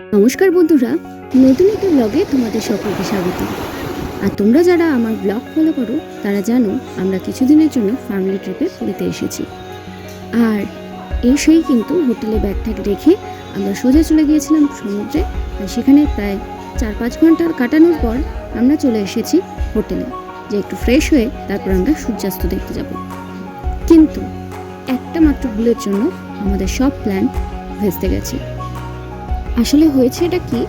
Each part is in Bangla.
নমস্কার বন্ধুরা, নতুন একটি ব্লগে তোমাদের সকলকে স্বাগত। আর তোমরা যারা আমার ব্লগ ফলো করো, তারা জানো আমরা কিছুদিনের জন্য ফ্যামিলি ট্রিপে পুরীতে এসেছি। আর এসেই কিন্তু হোটেলে ব্যাগ রেখে আমরা সোজা চলে গিয়েছিলাম সমুদ্রে, আর সেখানে প্রায় চার পাঁচ ঘণ্টা কাটানোর পর আমরা চলে এসেছি হোটেলে, যে একটু ফ্রেশ হয়ে তারপর আমরা সূর্যাস্ত দেখতে যাব। কিন্তু একটা মাত্র ভুলের জন্য আমাদের সব প্ল্যান ভেস্তে গেছে। আসলে হয়েছে এটা কি?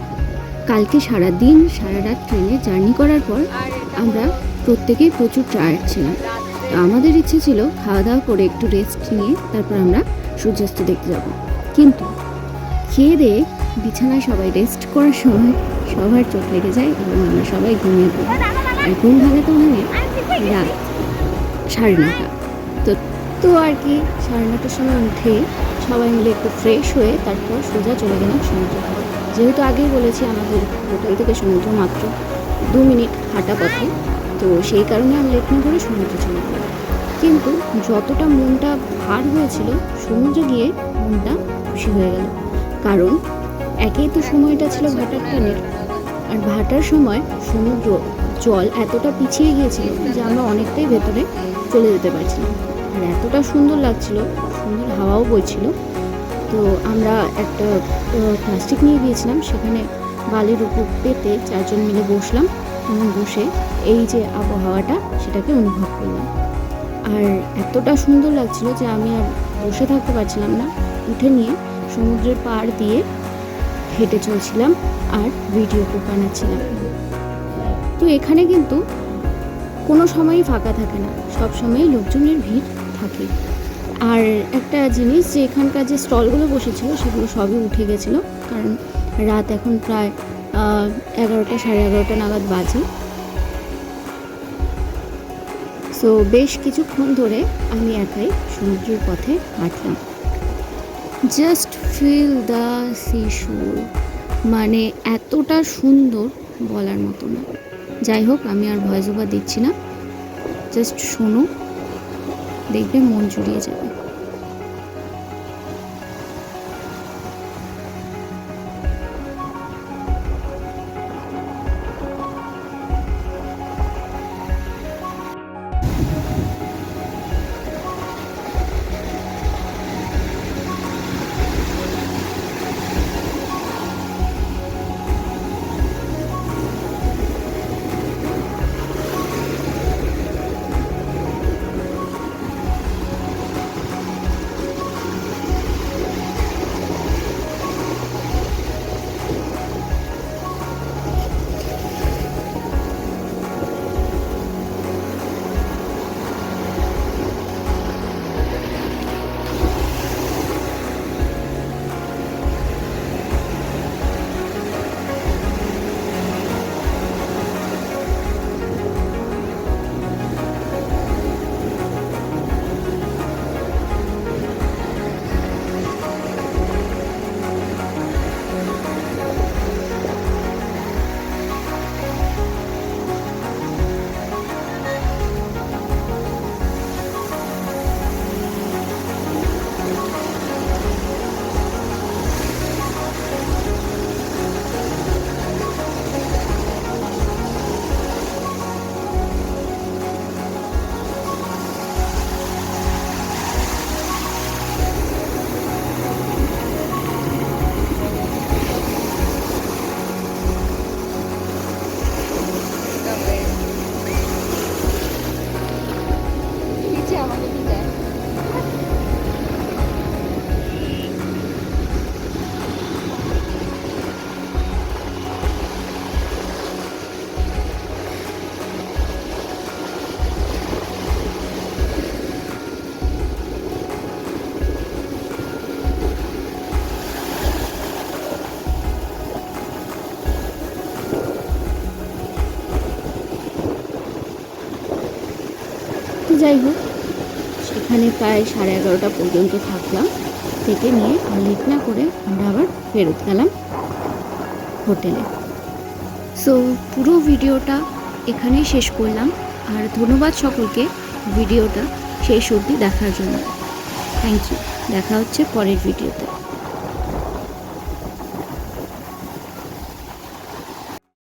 কালকে সারা দিন সারা রাত ট্রেনে জার্নি করার পর আমরা প্রত্যেকেই প্রচুর টায়ার্ড ছিলাম। তো আমাদের ইচ্ছে ছিল খাওয়া দাওয়া করে একটু রেস্ট নিয়ে তারপর আমরা সূর্যাস্ত দেখতে যাব। কিন্তু খেয়ে দিয়ে বিছানায় সবাই রেস্ট করার সময় সবার চোখ লেগে যায় এবং আমরা সবাই ঘুমিয়ে পড়ি। আর ঘুম ভাঙে রাত সাড়ে নটা তো তো আর কি, সাড়ে নটার সময় উঠে সবাই মিলে একটু ফ্রেশ হয়ে তারপর সোজা চলে গেলাম সমুদ্র যেহেতু আগেই বলেছি আমাদের হোটেল থেকে সমুদ্র মাত্র দু মিনিট হাঁটা পথে, তো সেই কারণে আমরা লেট না করে সমুদ্রে চলে গেলাম। কিন্তু যতটা মনটা ভার হয়েছিল, সমুদ্রে গিয়ে মনটা খুশি হয়ে গেল। কারণ একেই তো সময়টা ছিল ভাটার টানের আর ভাটার সময় সমুদ্র জল এতটা পিছিয়ে গিয়েছিল যে আমরা অনেকটাই ভেতরে চলে যেতে পারছিলাম। আর এতটা সুন্দর লাগছিল সুন্দর হাওয়াও বইছিল। তো আমরা একটা প্লাস্টিক নিয়ে গিয়েছিলাম। সেখানে বালির উপর পেতে চারজন মিলে বসলাম এবং বসে এই যে আবহাওয়াটা, সেটাকে অনুভব করলাম। আর এতটা সুন্দর লাগছিল যে আমি আর বসে থাকতে পারছিলাম না। উঠে নিয়ে সমুদ্রের পাড় দিয়ে হেঁটে চলছিলাম আর ভিডিও ক্লিপ বানাচ্ছিলাম। তো এখানে কিন্তু কোনো সময়ই ফাঁকা থাকে না। সব সময়ই লোকজনের ভিড় থাকে। আর একটা জিনিস, যে এখানকার যে স্টলগুলো বসেছিল, সেগুলো সবই উঠে গেছিল। কারণ রাত এখন প্রায় এগারোটা, সাড়ে এগারোটা নাগাদ বাজে। সো বেশ কিছুক্ষণ ধরে আমি একাই সমুদ্রের পথে হাঁটলাম। জাস্ট ফিল দ্য শোর মানে এতটা সুন্দর বলার মতো না। যাই হোক, আমি আর ভয়েস ওভার দিচ্ছি না। জাস্ট শোনো। দেখবে মন জুড়িয়ে যাবে। যাই হোক, সেখানে প্রায় সাড়ে এগারোটা পর্যন্ত থাকলাম। থেকে নিয়ে লেট না করে আমরা আবার ফেরত গেলাম হোটেলে। সো পুরো ভিডিওটা এখানেই শেষ করলাম। আর ধন্যবাদ সকলকে ভিডিওটা শেষ অবধি দেখার জন্য। থ্যাংক ইউ দেখা হচ্ছে পরের ভিডিওতে।